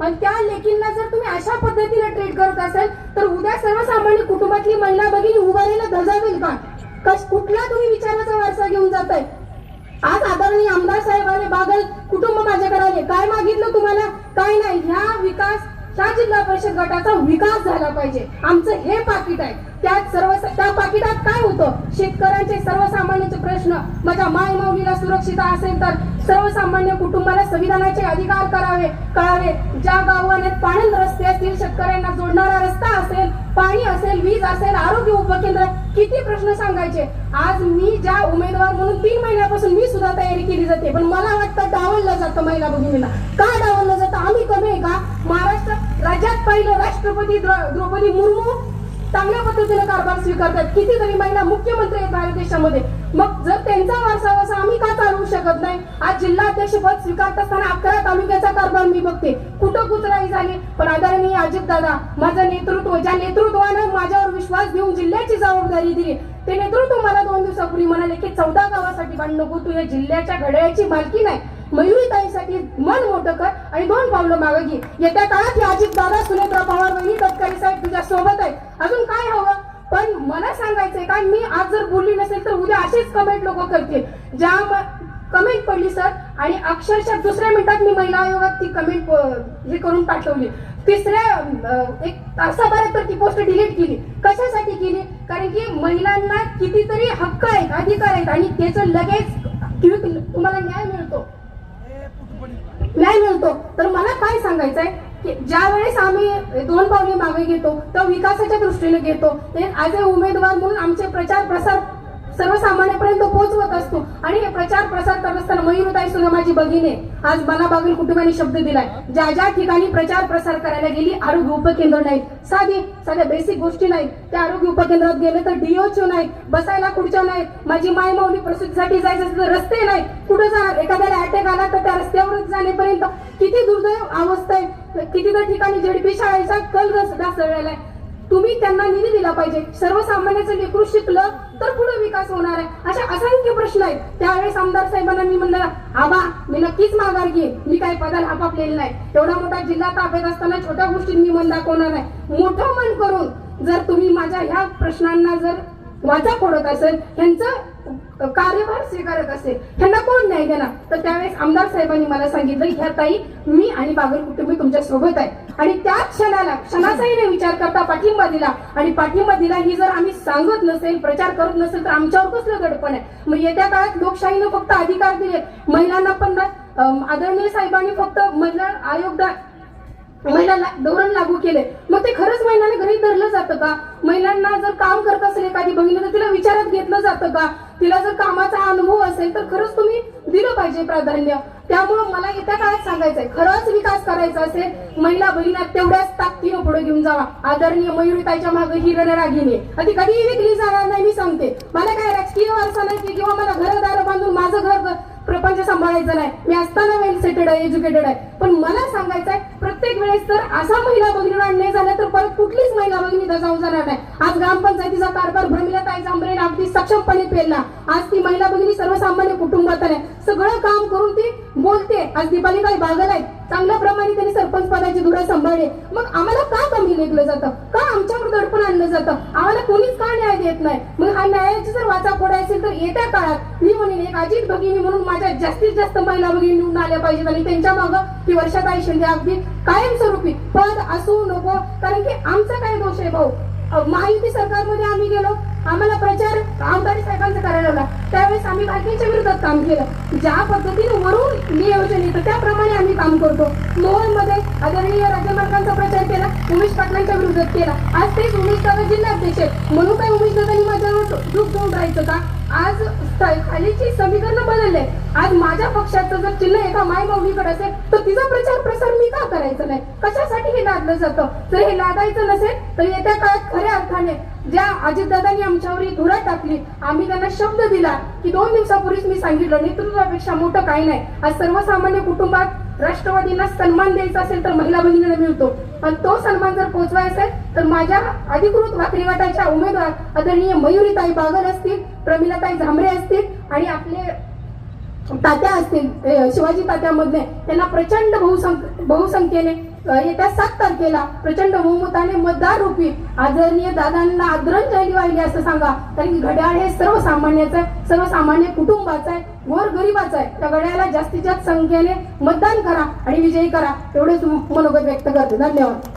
पण त्या लेकींना जर तुम्ही अशा पद्धतीने ट्रीट करत असाल तर उद्या सर्वसामान्य कुटुंबातली महिला भगिनी उभारीला धजावेल का? कश कुठला तुम्ही विचाराचा वारसा घेऊन जाताय? आज आदरणीय आमदार साहेब आले बागल कुटुंब माझ्याकडे आले. काय मागितलं तुम्हाला? काय नाही. ह्या विकास त्या जिल्हा परिषद गटाचा विकास झाला पाहिजे. आमचं हे पाकिट आहे. त्यात सर्व त्या पाकिटात काय होतं? शेतकऱ्यांचे सर्वसामान्यांचे प्रश्न माझ्या माय माऊलीला सुरक्षित असेल तर सर्वसामान्य कुटुंबाला संविधानाचे अधिकार करावे कळावे. ज्या गावाने पाणी रस्ते असतील शेतकऱ्यांना जोडणारा रस्ता असेल पाणी असेल वीज असेल आरोग्य उपकेंद्र किती प्रश्न सांगायचे? आज मी ज्या उमेदवार म्हणून तीन महिन्यापासून मी सुद्धा तयारी केली जाते पण मला वाटतं डावललं जातं महिला भगिनीला का डाव राष्ट्रपती द्रौपदी मुर्मू चांगल्या पद्धतीने कारभार स्वीकारतात. कितीतरी महिला मुख्यमंत्री आहेत भारत देशामध्ये. मग जर त्यांचा वारसा असा आम्ही का चालवू शकत नाही? आज जिल्हाध्यक्ष पद स्वीकारत असताना अकरा तालुक्याचा कारभार मी बघते. कुठं कुचराई झाली? पण आदरणीय अजित दादा माझं नेतृत्व ज्या नेतृत्वानं माझ्यावर विश्वास घेऊन जिल्ह्याची जबाबदारी दिली ते नेतृत्व मला दोन दिवसापूर्वी म्हणाले की चौदा गावासाठी भांडण नको तू या जिल्ह्याच्या घड्याळ्याची मालकी नाही. मयुरीताईसाठी मन मोठं कर आणि दोन पावलं मागं घे. येत्या काळात ही अजित दादा सुनेत्रा पवार वहिनी तत्कारी साहेब तुझ्या सोबत आहेत. अजून काय हवं? पण मला सांगायचंय का मी आज जर बोलली नसेल तर उद्या असेच कमेंट लोक करतील. ज्या कमेंट पडली सर आणि अक्षरशः दुसऱ्या मिनिटात मी महिला आयोगात ती कमेंट हे करून पाठवली. तिसऱ्या एक तासाभरात तर ती पोस्ट डिलीट केली. कशासाठी केली? कारण की महिलांना कितीतरी हक्क आहेत अधिकार आहेत आणि त्याचं लगेच तुम्हाला न्याय मिळतो. न्याय मिळतो. तर मला काय सांगायचंय? की ज्या वेळेस आम्ही दोन पावले मागे घेतो तर विकासाच्या दृष्टीने घेतो. ते ऍज अ उमेदवार म्हणून आमचे प्रचार प्रसार सर्वसामान्यपर्यंत पोहोचवत असतो. आणि हे प्रचार प्रसार करत असताना मयुरताई सुद्धा माझी भगिनी आज मला बागल कुटुंबाने शब्द दिलाय. ज्या ज्या ठिकाणी प्रचार प्रसार करायला गेली आरोग्य उपकेंद्र नाही साधी साध्या बेसिक गोष्टी नाही त्या आरोग्य उपकेंद्रात गेले तर डीओचो नाही बसायला खुर्च्या नाही माझी माय माऊली प्रसूतीसाठी जायचं असेल तर रस्ते नाही कुठं जाणार एखाद्याला अटॅक आला तर त्या रस्त्यावरच जाण्यापर्यंत किती दुर्दैव अवस्था आहे. किती तर ठिकाणी झेडपी शाळेचा कल ढासळलेला आहे. तुम्ही त्यांना निधी दिला पाहिजे. सर्वसामान्याचं लेकरू शिकलं तर पुढे विकास होणार आहे. अशा असंख्य प्रश्न आहेत. त्यावेळेस आमदार साहेबांना मी म्हणलं आबा मी नक्कीच माघार घेईन. मी काही पदाला आपापलेलं नाही. एवढा मोठा जिल्हा ताब्यात असताना छोट्या गोष्टीत मी मन दाखवणार नाही. मोठं मन करून जर तुम्ही माझ्या ह्या प्रश्नांना जर वाचा फोडत असेल यांचं कार्यभार स्वीकारत असेल त्यांना कोण न्याय देणार? तर त्यावेळेस आमदार साहेबांनी मला सांगितलं ह्या ताई मी आणि बागल कुटुंबी तुमच्यासोबत आहे. आणि त्या क्षणाला क्षणाचाही नाही विचार करता पाठिंबा दिला. आणि पाठिंबा दिला ही जर आम्ही सांगत नसेल प्रचार करत नसेल तर आमच्यावर कसलं गडपण आहे? मग येत्या काळात लोकशाहीनं फक्त अधिकार दिले महिलांना पण आदरणीय साहेबांनी फक्त महिला आयोग दा- महिलांना धोरण लागू केले मग ते खरंच महिलांना घरी धरलं जातं का? महिलांना जर काम करत असेल एखादी बहिणी तर तिला विचारात घेतलं जातं का? तिला जर कामाचा अनुभव असेल तर खरंच तुम्ही दिलं पाहिजे प्राधान्य. त्यामुळं मला येत्या काळात सांगायचंय खरंच विकास करायचा असेल महिला बहिणा तेवढ्याच ताकदीनं पुढे घेऊन जावा. आदरणीय मयुरीताईच्या मागे हिरण रागिनी आहे. कधीही विकली जाणार नाही मी सांगते. मला काय राजकीय वारसा नाही किंवा मला घरदार बांधून माझं घर प्रपंच सांभाळायचं नाही. मी असताना वेल सेटेड आहे एज्युकेटेड आहे. पण मला सांगायचं आहे प्रत्येक वेळेस तर असा महिला भगिनीला अन्याय झाला तर परत कुठलीच महिला भगिनी जाऊ जाणार नाही. आज ग्रामपंचायतीचा कारभार भ्रमिलाताई जांभरेने अगदी सक्षमपणे पेरला आज ती महिला भगिनी सर्वसामान्य कुटुंबात आहे. सगळं काम करून ती बोलते. आज दीपालीताई बागल आहे चांगल्या प्रमाणे त्यांनी सरपंच पदाची धुरा सांभाळले. मग आम्हाला का कमी लेखलं जातं? का आमच्यावर दडपण आणलं जातं? आम्हाला कोणीच का न्याय देत नाही? मग हा न्यायाची जर वाचा फोडायची असेल तर येत्या काळात मी म्हणेन एक अजित भगिनी म्हणून माझ्या जास्तीत जास्त महिला भगिनी निवडून आल्या पाहिजेत आणि त्यांच्या मागं की वर्षाताई शिंदे अगदी कायमस्वरूपी. पद असू नको कारण की आमचा काय दोष आहे भाऊ? माहिती सरकारमध्ये आम्ही गेलो आम्हाला प्रचार आमदारी साहेबांचा करायला लागला त्यावेळेस आम्ही बाकीच्या विरोधात काम केलं. ज्या पद्धतीने वरून नियोजन येतं त्याप्रमाणे आम्ही काम करतो. मोहनमध्ये आदरणीय राज्यमार्गांचा प्रचार केला उमेश पाटलांच्या विरोधात केला. आज तेच उमेश दादा जिल्हाध्यक्ष म्हणून काय उमेश दादांनी माझ्यावर दुःख देऊन राहायचं का? आज खालीची समीकरण बदलले. आज माझ्या पक्षाचं जर चिन्ह एका माय माऊलीकडे असेल तर तिचा प्रचार प्रसार मी का करायचा नाही? कशासाठी हे लादलं जातं? जर हे लादायचं नसेल तर येत्या काळात खऱ्या अर्थाने ज्या अजितदादांनी आमच्यावर धुरा टाकली आम्ही त्यांना शब्द दिला की दोन दिवसापूर्वीच मी सांगितलं नेतृत्वापेक्षा मोठं काही नाही. आज सर्वसामान्य कुटुंबात राष्ट्रवादींना सन्मान द्यायचा असेल तर महिला भगिनीला मिळतो. पण तो सन्मान जर पोहोचवायचा असेल तर माझ्या अधिकृत वाकरी गटाच्या उमेदवार आदरणीय मयुरीताई बागल असतील प्रमिलाताई झांबरे असतील आणि आपले तात्या असतील शिवाजी तात्यामधले त्यांना प्रचंड बहुसंख बहुसंख्येने येत्या सात तारखेला प्रचंड बहुमताने मतदार रूपी आदरणीय दादांना आदरांजली वाहिली असं सांगा. कारण की घड्याळ हे सर्वसामान्याचं आहे सर्वसामान्य कुटुंबाचं आहे गोर गरीबाचं आहे. त्या घड्याळाला जास्तीत जास्त संख्येने मतदान करा आणि विजयी करा. एवढेच मनोगत व्यक्त करते. धन्यवाद.